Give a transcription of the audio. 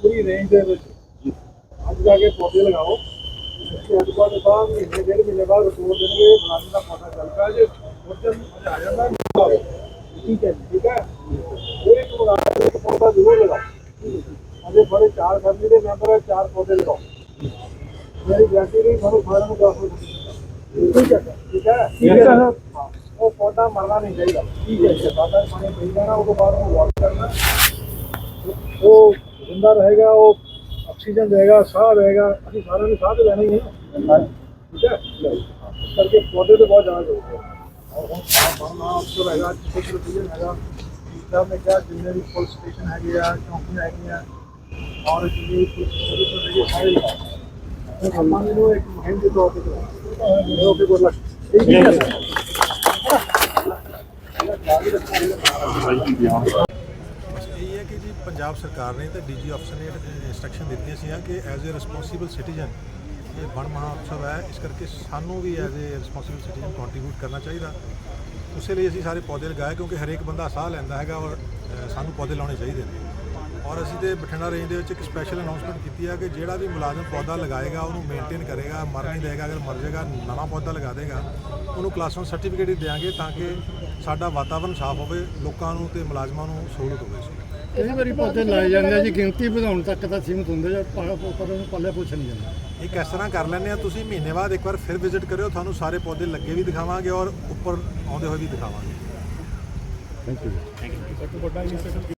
ਪੂਰੀ range ਦੇ ਵਿੱਚ ਅੱਜ ਜਾ ਕੇ ਪੌਦੇ ਲਗਾਓ ਉਸ ਤੋਂ ਬਾਅਦ ਬਾਅਦ ਮਹੀਨੇ ਡੇਢ ਮਹੀਨੇ ਬਾਅਦ ਰਿਪੋਰਟ ਦੇਣਗੇ ਮੁਲਾਜ਼ਮ ਦਾ ਪਤਾ ਚੱਲ ਪਿਆ ਜੇ ਉਦੋਂ ਆ ਜਾਂਦਾ ਲਾਓ ਠੀਕ ਹੈ ਠੀਕ ਹੈ ਕੋਈ ਇੱਕ ਮੁਲਾਜ਼ਮ ਇੱਕ ਪੌਦਾ ਜ਼ਰੂਰ ਲਗਾਓ ਬੜੇ ਚਾਰ ਫੈਮਿਲੀ ਦੇ ਮੈਂਬਰ ਹੈ ਚਾਰ ਪੌਦੇ ਲਗਾਓ। ਮੇਰੀ ਗਾਰੰਟੀ ਨਹੀਂ ਤੁਹਾਨੂੰ ਸਾਰਿਆਂ ਨੂੰ ਦੱਸ ਠੀਕ ਹੈ ਠੀਕ ਹੈ? ਠੀਕ ਹੈ ਉਹ ਪੌਦਾ ਮਰਨਾ ਨਹੀਂ ਚਾਹੀਦਾ। ਠੀਕ ਹੈ ਬਾਅਦ ਪਾਣੀ ਪਈ ਜਾਣਾ ਉਹ ਤੋਂ ਬਾਅਦ ਉਹਨੂੰ ਵਾਸ਼ ਕਰਨਾ। ਉਹ ਜ਼ਿੰਦਾ ਰਹੇਗਾ ਉਹ ਆਕਸੀਜਨ ਦੇਗਾ ਸਾਹ ਦੇਗਾ ਅਸੀਂ ਸਾਰਿਆਂ ਨੂੰ ਸਾਹ ਤੇ ਲੈਣਾ ਹੀ। ਹੈ ਠੀਕ ਹੈ? ਇਸ ਕਰਕੇ ਪੌਦੇ ਤੇ ਬਹੁਤ ਜ਼ਿਆਦਾ ਜ਼ਰੂਰਤ ਹੈ ਔਰ ਹੁਣ ਸਾਹ ਮਰਨਾ ਅਫਸਰ ਹੈਗਾ ਰੁਪਈਏ ਹੈਗਾ। ਜਿੱਦਾਂ ਮੈਂ ਕਿਹਾ ਜਿੰਨੇ ਵੀ ਪੁਲਿਸ ਸਟੇਸ਼ਨ ਹੈਗੇ ਆ ਚੌਂਕੀਆਂ ਹੈਗੀਆਂ ਔਰ ਜਿੰਨੇ ਸਾਰੇ ਆਪਾਂ ਨੂੰ ਇੱਕ ਮੁਹਿੰਮ ਦੇ ਤੌਰ ਤੇ ਚਲਾਓ ਓਕੇ ਗੁੱਡ ਲੱਕ ਠੀਕ ਹੈ ਇਹ ਹੈ ਕਿ ਜੀ ਪੰਜਾਬ ਸਰਕਾਰ ਨੇ ਤੇ ਡੀਜੀ ਅਫਸਰ ਨੇ ਇਨਸਟਰਕਸ਼ਨ ਦਿੱਤੀਆਂ ਸੀਆਂ ਕਿ ਐਜ਼ ਅ ਰਿਸਪੌਂਸਿਬਲ ਸਿਟੀਜ਼ਨ ਇਹ ਵਣ ਮਹਾਉਤਸਵ ਹੈ। ਇਸ ਕਰਕੇ ਸਾਨੂੰ ਵੀ as a responsible citizen contribute ਕਰਨਾ ਚਾਹੀਦਾ। ਉਸੇ ਲਈ ਅਸੀਂ ਸਾਰੇ ਪੌਦੇ ਲਗਾਏ ਕਿਉਂਕਿ ਹਰੇਕ ਬੰਦਾ ਸਾਹ ਲੈਂਦਾ ਹੈਗਾ ਔਰ ਸਾਨੂੰ ਪੌਦੇ ਲਾਉਣੇ ਚਾਹੀਦੇ ਨੇ। ਔਰ ਅਸੀਂ ਤੇ ਬਠਿੰਡਾ ਰੇਂਜ ਦੇ ਵਿੱਚ ਇੱਕ ਸਪੈਸ਼ਲ ਅਨਾਉਂਸਮੈਂਟ ਕੀਤੀ ਹੈ ਕਿ ਜਿਹੜਾ ਵੀ ਮੁਲਾਜ਼ਮ ਪੌਦਾ ਲਗਾਏਗਾ ਉਹਨੂੰ ਮੇਨਟੇਨ ਕਰੇਗਾ ਮਰ ਨਹੀਂ ਦੇਗਾ ਅਗਰ ਮਰ ਜਾਏਗਾ ਨਵਾਂ ਪੌਦਾ ਲਗਾ ਦੇਗਾ ਉਹਨੂੰ ਕਲਾਸ 1 ਸਰਟੀਫਿਕੇਟ ਹੀ ਦੇਾਂਗੇ ਤਾਂ ਕਿ ਸਾਡਾ ਵਾਤਾਵਰਣ ਸਾਫ਼ ਹੋਵੇ ਲੋਕਾਂ ਨੂੰ ਤੇ ਮੁਲਾਜ਼ਮਾਂ ਨੂੰ ਸਹੂਲਤ ਹੋਵੇ। ਕਈ ਵਾਰੀ ਪੌਦੇ ਲਾਏ ਜਾਂਦੇ ਆ ਜੀ ਗਿਣਤੀ ਵਧਾਉਣ ਤੱਕ ਤਾਂ ਸੀਮਤ ਹੁੰਦੇ ਜਾਂ ਪਰ ਉਹਨੂੰ ਪੱਲੇ ਪੁੱਛ ਨਹੀਂ ਜਾਂਦਾ ਇੱਕ ਇਸ ਤਰ੍ਹਾਂ ਕਰ ਲੈਂਦੇ ਆ ਤੁਸੀਂ ਮਹੀਨੇ ਬਾਅਦ ਇੱਕ ਵਾਰ ਫਿਰ ਵਿਜ਼ਿਟ ਕਰਿਓ ਤੁਹਾਨੂੰ ਸਾਰੇ ਪੌਦੇ ਲੱਗੇ ਵੀ ਦਿਖਾਵਾਂਗੇ ਔਰ ਉੱਪਰ ਆਉਂਦੇ ਹੋਏ ਵੀ ਦਿਖਾਵਾਂਗੇ। Thank you